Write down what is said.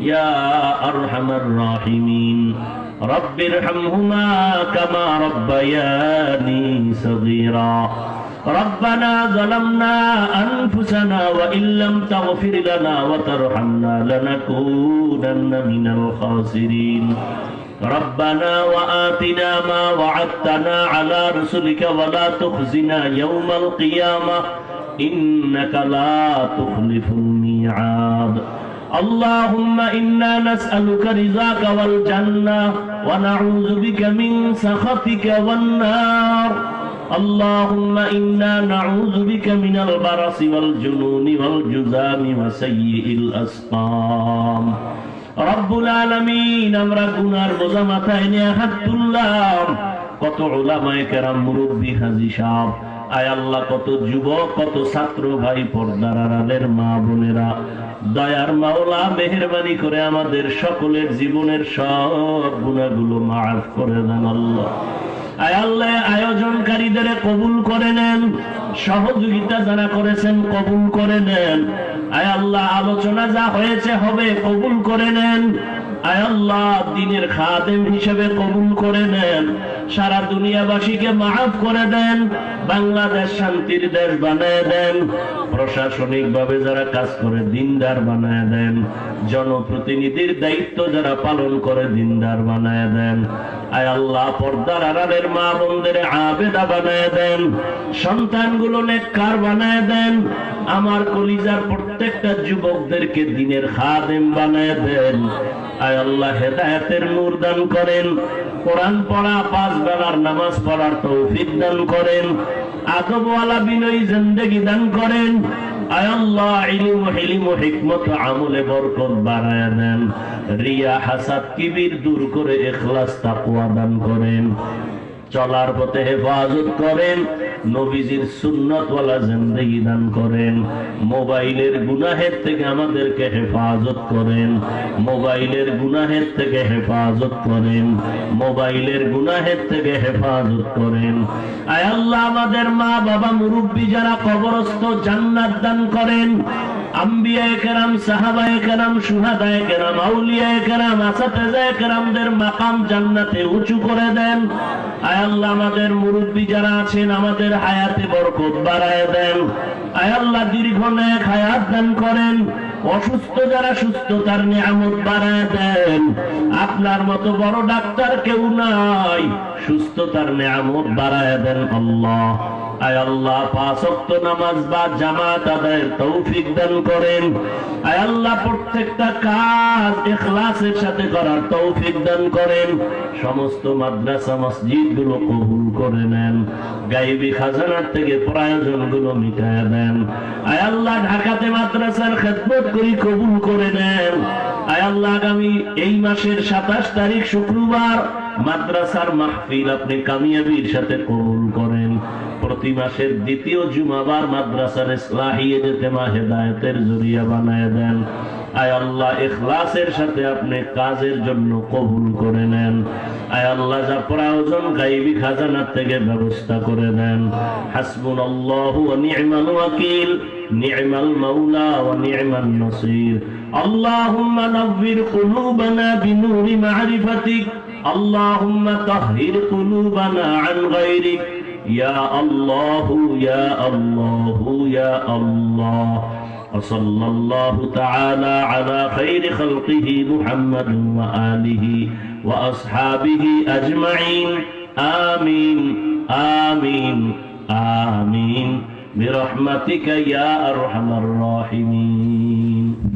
يا أرحم الراحمين رب ارحمهما كما ربياني صغيرا ربنا ظلمنا أنفسنا وإن لم تغفر لنا وترحمنا لنكونن من الخاسرين ربنا وآتنا ما وعدتنا على رسلك ولا تخزنا يوم القيامة إنك لا تخلف الميعاد اللهم إنا نسألك رضاك والجنة ونعوذ بك من سخطك والنار اللهم إنا نعوذ بك من البرص والجنون والجزام وسيء الأسقام রব্বুল আলামিন আমরা গুনার বোঝা মাথায় নিয়ে হাত তুললাম কত ওলামায়ে কেরাম মুরব্বী হাজি সাহেব আয় আল্লাহ, কত যুবক, কত ছাত্র ভাই, পর্দার আড়ালের মা বোনেরা। দয়ার মাওলা, মেহেরবানি করে আমাদের সকলের জীবনের সব গুণাগুলো মাফ করে দেন আল্লাহ। আয় আল্লাহ, আয়োজনকারীদের কবুল করে নেন, সহযোগিতা যারা করেছেন কবুল করে নেন। আয় আল্লাহ, আলোচনা যা হয়েছে হবে কবুল করে নেন। আয় আল্লাহ, দিনের খাদেম হিসেবে কবুল করে নেন। সারা দুনিয়াবাসীকে মাফ করে দেন, বাংলাদেশ শান্তির দেশ বানায় দেন প্রশাসনিক ভাবে যারা কাজ করে দিনদার বানায় দেন, জনপ্রতিনিধির দায়িত্ব যারা পালন করে দিনদার বানায় দেন, আয় আল্লাহ পর্দার আড়ালের মা বোনদের আবেদা বানায় দেন, সন্তানগুলো নেককার বানায় দেন, আমার কলিজার প্রত্যেকটা যুবকদেরকে দিনের খাদেম বানায় দেন। আয় আল্লাহ হেদায়েতের নূর দান করেন। কোরআন পড়া, পাঁচ বেলার নামাজ পড়ার তৌফিক দান করেন। আদবওয়ালা বিনয়ী জিন্দেগি দান করেন। চলার পথে হেফাজত করেন। নবীজির সুন্নতওয়ালা জিন্দেগি দান করেন, মোবাইলের গুনাহের থেকে আমাদেরকে হেফাজত করেন, মোবাইলের গুনাহের থেকে হেফাজত করেন, মোবাইলের গুনাহের থেকে হেফাজত করেন। আয় আল্লাহ, আমাদের মা বাবা মুরব্বী যারা কবরস্থ জান্নাত দান করেন আমাদের হায়াতে বরকত বাড়ায় দেন। আয় আল্লাহ, দীর্ঘ হায়াত দান করেন। অসুস্থ যারা সুস্থতার নিয়ামত বাড়ায় দেন। আপনার মতো বড় ডাক্তার কেউ নাই, সুস্থতার নিয়ামত বাড়ায় দেন আল্লাহ। আয় আল্লাহ, পাঁচ ওয়াক্ত নামাজ বা জামাত আদায়ের তৌফিক দান করেন। আয় আল্লাহ, প্রত্যেকটা কাজ ইখলাসের সাথে করার তৌফিক দান করেন। সমস্ত মাদ্রাসা মসজিদগুলো কবুল করে নেন। গাইবি খাজানার থেকে প্রয়োজনগুলো মিটায় দেন। আয় আল্লাহ, ঢাকাতে মাদ্রাসার খেদমত করি কবুল করে নেন। আয় আল্লাহ, আগামী এই মাসের সাতাশ তারিখ শুক্রবার মাদ্রাসার মাহফিল আপনি কামিয়াবির সাথে কবুল করেন। প্রতি মাসের দ্বিতীয় জুমাবার মাদ্রাসার ইসলাহিয়ে যেতে মা হেদায়তের জরিয়া বানায় দেন আয় আল্লাহ ইখলাসের সাথে আপনি কাজের জন্য কবুল করে নেন আয় আল্লাহ যা প্রয়োজন গাইবি খাজানার থেকে ব্যবস্থা করে দেন হাসবুন আল্লাহ ওয়া নি'মাল ওয়াকিল নি'মাল মাওলা ওয়া নি'মান নাসির اللهم نور قلوبنا بنور معرفتك اللهم طهر قلوبنا عن غيرك يا الله يا الله يا الله. وصلى الله تعالى على خير خلقه محمد وآله وأصحابه أجمعين. آمين آمين آمين. برحمتك يا أرحم الراحمين.